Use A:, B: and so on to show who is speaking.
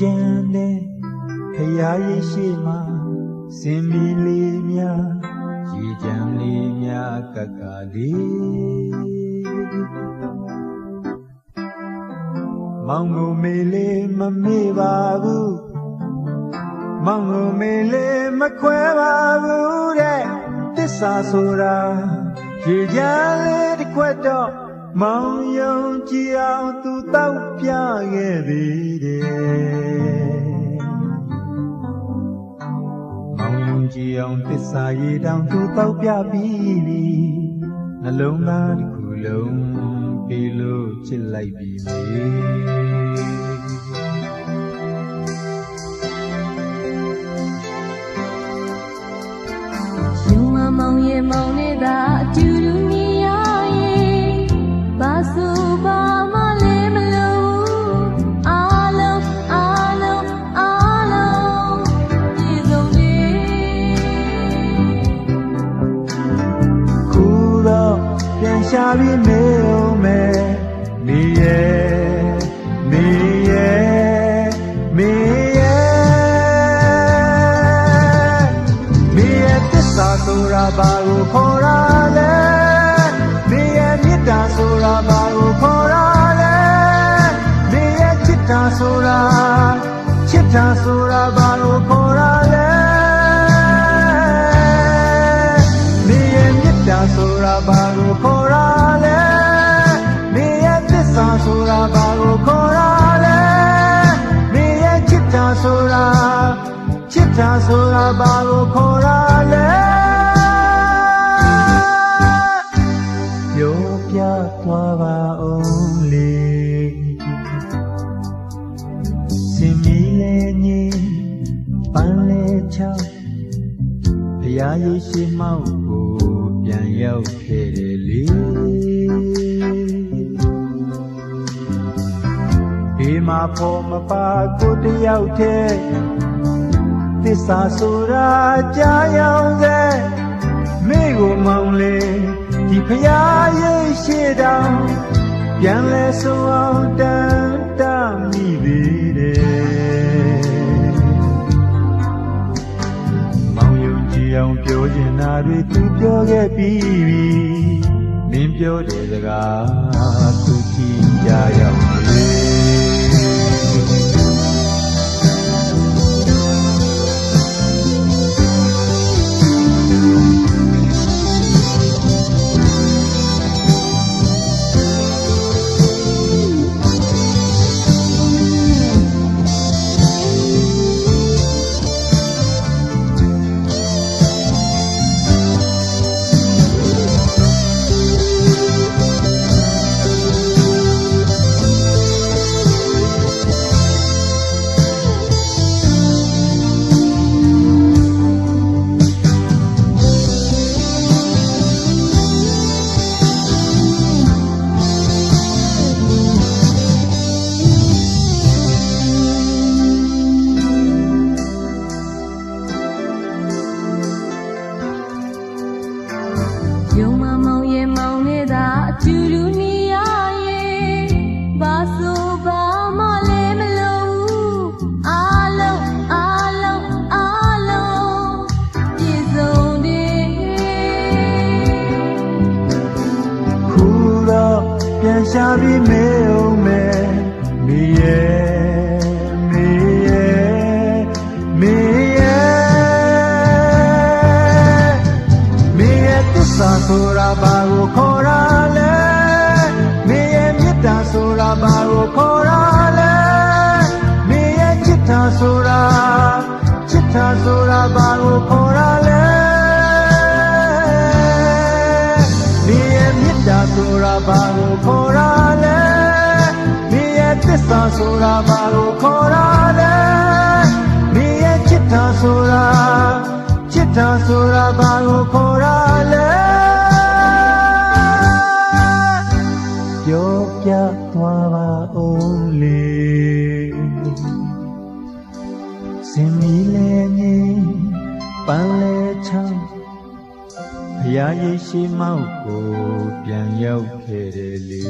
A: ကြမ်းတဲ့ဖရာရဲ့ရှိမှစင်မီလေးများကြည်ကြံလေးများကကလေးမောင်ငုံမေလေးမမေ့ပါဘူးမောင်ငုံမေလေးမခွဲပါဘူးတဲ့တစ္ဆာဆိုတာရေကြမ်းလေးတစ်ခွက်တော့ မောင်ယုံကြည်အောင်သူတောက်ပြခဲ့သေးတယ်မောင်ယုံကြည်အောင်တစ္ဆာရေတောင်သူတောက်ပြပြီးပြီနှလုံးသားတစ်ခုလုံးပြီးလို့ချစ်လိုက်ပြီမေ ပြန်ရှာပြီးမေးအောင်မယ်မိရဲ့မိရဲ့မိရဲ့မိရဲ့တစ္ဆာဆိုတာဘာကိုခေါ်တာလဲမိရဲ့မေတ္တာဆိုတာဘာကိုခေါ်တာလဲမိရဲ့ချစ်တာဆိုတာချစ်တာဆိုတာ ဆိုတာဘာကိုခေါ်ရလဲနေရဲ့သစ္စာဆိုတာဘာကိုခေါ်ရလဲနေရဲ့ချစ်တာဆိုတာချစ်တာဆိုတာဘာကိုခေါ်ရလဲပြောပြသွားပါအောင်လေစင်မီလေညင်ပန်းလေချောင်းဘုရားယေရှုမောက်ကို ပြန်ရောက်ခဲ့တယ်လေဒီမှာဖို့မပါကိုတယောက်တည်းသစ္စာဆိုတာကြားရောက်စေမိကိုမောင်လေဒီဘုရားယေရှုတောင်ပြန်လဲဆိုအောင်တန်တမိ ချင်တာတွေသူပြောခဲ့ပြီးပြီမင်းပြောတဲ့စကားသူကြည့် ရှာပြီးမေးအောင်မယ်မိရဲ့မိရဲ့မိရဲ့မိရဲ့သစ္စာဆိုတာဘာကိုခေါ်ရလဲမိရဲ့မေတ္တာဆိုတာဘာကိုခေါ်ရလဲမိရဲ့ချစ်တာဆိုတာချစ်တာဆိုတာဘာကိုခေါ်ရ ဘာကိုခေါ်ရလဲနေရဲ့သစ္စာဆိုတာဘာကိုခေါ်ရလဲနေရဲ့ချစ်တာဆိုတာချစ်တာဆိုတာဘာကိုခေါ်ရလဲပြောပြသွားပါဦးလေစင်မီလေမြင်ပန်းလေချောင်း ဘုရားယေရှုမောက်ကိုပြန်ရောက်ခဲ့တယ်လေ